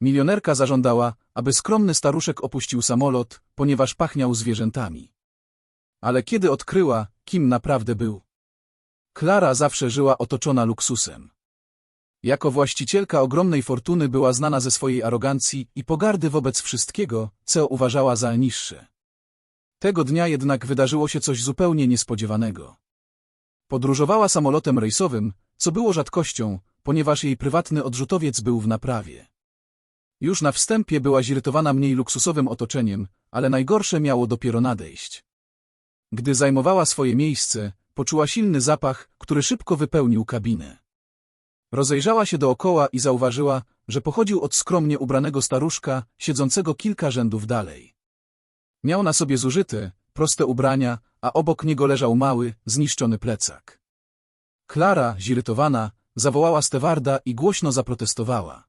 Milionerka zażądała, aby skromny staruszek opuścił samolot, ponieważ pachniał zwierzętami. Ale kiedy odkryła, kim naprawdę był? Klara zawsze żyła otoczona luksusem. Jako właścicielka ogromnej fortuny była znana ze swojej arogancji i pogardy wobec wszystkiego, co uważała za niższe. Tego dnia jednak wydarzyło się coś zupełnie niespodziewanego. Podróżowała samolotem rejsowym, co było rzadkością, ponieważ jej prywatny odrzutowiec był w naprawie. Już na wstępie była zirytowana mniej luksusowym otoczeniem, ale najgorsze miało dopiero nadejść. Gdy zajmowała swoje miejsce, poczuła silny zapach, który szybko wypełnił kabinę. Rozejrzała się dookoła i zauważyła, że pochodził od skromnie ubranego staruszka, siedzącego kilka rzędów dalej. Miał na sobie zużyte, proste ubrania, a obok niego leżał mały, zniszczony plecak. Klara, zirytowana, zawołała stewarda i głośno zaprotestowała.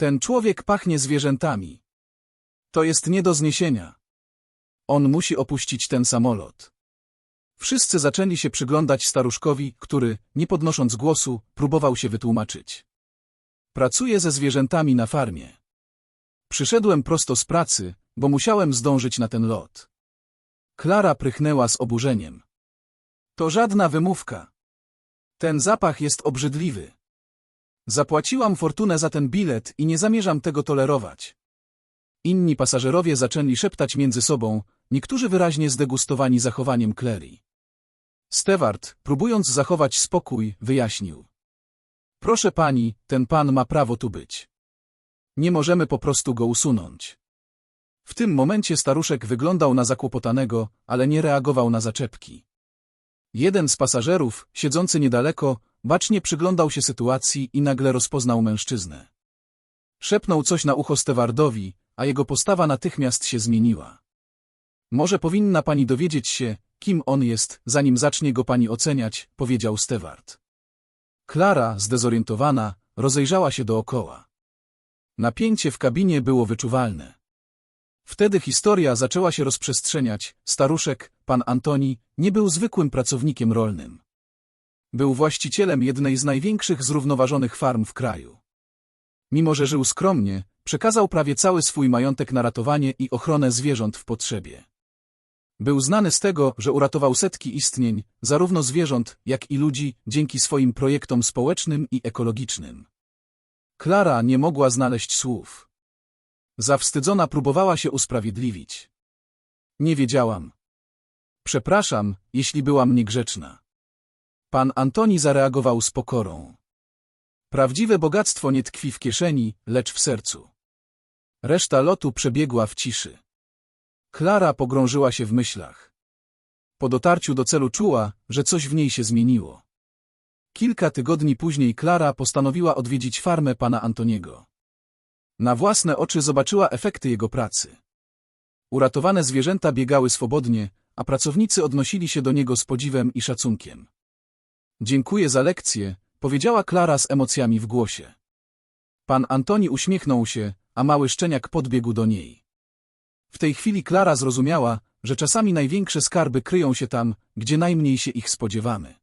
Ten człowiek pachnie zwierzętami. To jest nie do zniesienia. On musi opuścić ten samolot. Wszyscy zaczęli się przyglądać staruszkowi, który, nie podnosząc głosu, próbował się wytłumaczyć. Pracuję ze zwierzętami na farmie. Przyszedłem prosto z pracy, bo musiałem zdążyć na ten lot. Klara prychnęła z oburzeniem. To żadna wymówka. Ten zapach jest obrzydliwy. Zapłaciłam fortunę za ten bilet i nie zamierzam tego tolerować. Inni pasażerowie zaczęli szeptać między sobą, niektórzy wyraźnie zdegustowani zachowaniem Clary. Stewart, próbując zachować spokój, wyjaśnił. Proszę pani, ten pan ma prawo tu być. Nie możemy po prostu go usunąć. W tym momencie staruszek wyglądał na zakłopotanego, ale nie reagował na zaczepki. Jeden z pasażerów, siedzący niedaleko, bacznie przyglądał się sytuacji i nagle rozpoznał mężczyznę. Szepnął coś na ucho Stewardowi, a jego postawa natychmiast się zmieniła. Może powinna pani dowiedzieć się, kim on jest, zanim zacznie go pani oceniać, powiedział Steward. Klara, zdezorientowana, rozejrzała się dookoła. Napięcie w kabinie było wyczuwalne. Wtedy historia zaczęła się rozprzestrzeniać. Staruszek, pan Antoni, nie był zwykłym pracownikiem rolnym. Był właścicielem jednej z największych zrównoważonych farm w kraju. Mimo, że żył skromnie, przekazał prawie cały swój majątek na ratowanie i ochronę zwierząt w potrzebie. Był znany z tego, że uratował setki istnień, zarówno zwierząt, jak i ludzi, dzięki swoim projektom społecznym i ekologicznym. Klara nie mogła znaleźć słów. Zawstydzona próbowała się usprawiedliwić. Nie wiedziałam. Przepraszam, jeśli byłam niegrzeczna. Pan Antoni zareagował z pokorą. Prawdziwe bogactwo nie tkwi w kieszeni, lecz w sercu. Reszta lotu przebiegła w ciszy. Klara pogrążyła się w myślach. Po dotarciu do celu czuła, że coś w niej się zmieniło. Kilka tygodni później Klara postanowiła odwiedzić farmę pana Antoniego. Na własne oczy zobaczyła efekty jego pracy. Uratowane zwierzęta biegały swobodnie, a pracownicy odnosili się do niego z podziwem i szacunkiem. Dziękuję za lekcję, powiedziała Klara z emocjami w głosie. Pan Antoni uśmiechnął się, a mały szczeniak podbiegł do niej. W tej chwili Klara zrozumiała, że czasami największe skarby kryją się tam, gdzie najmniej się ich spodziewamy.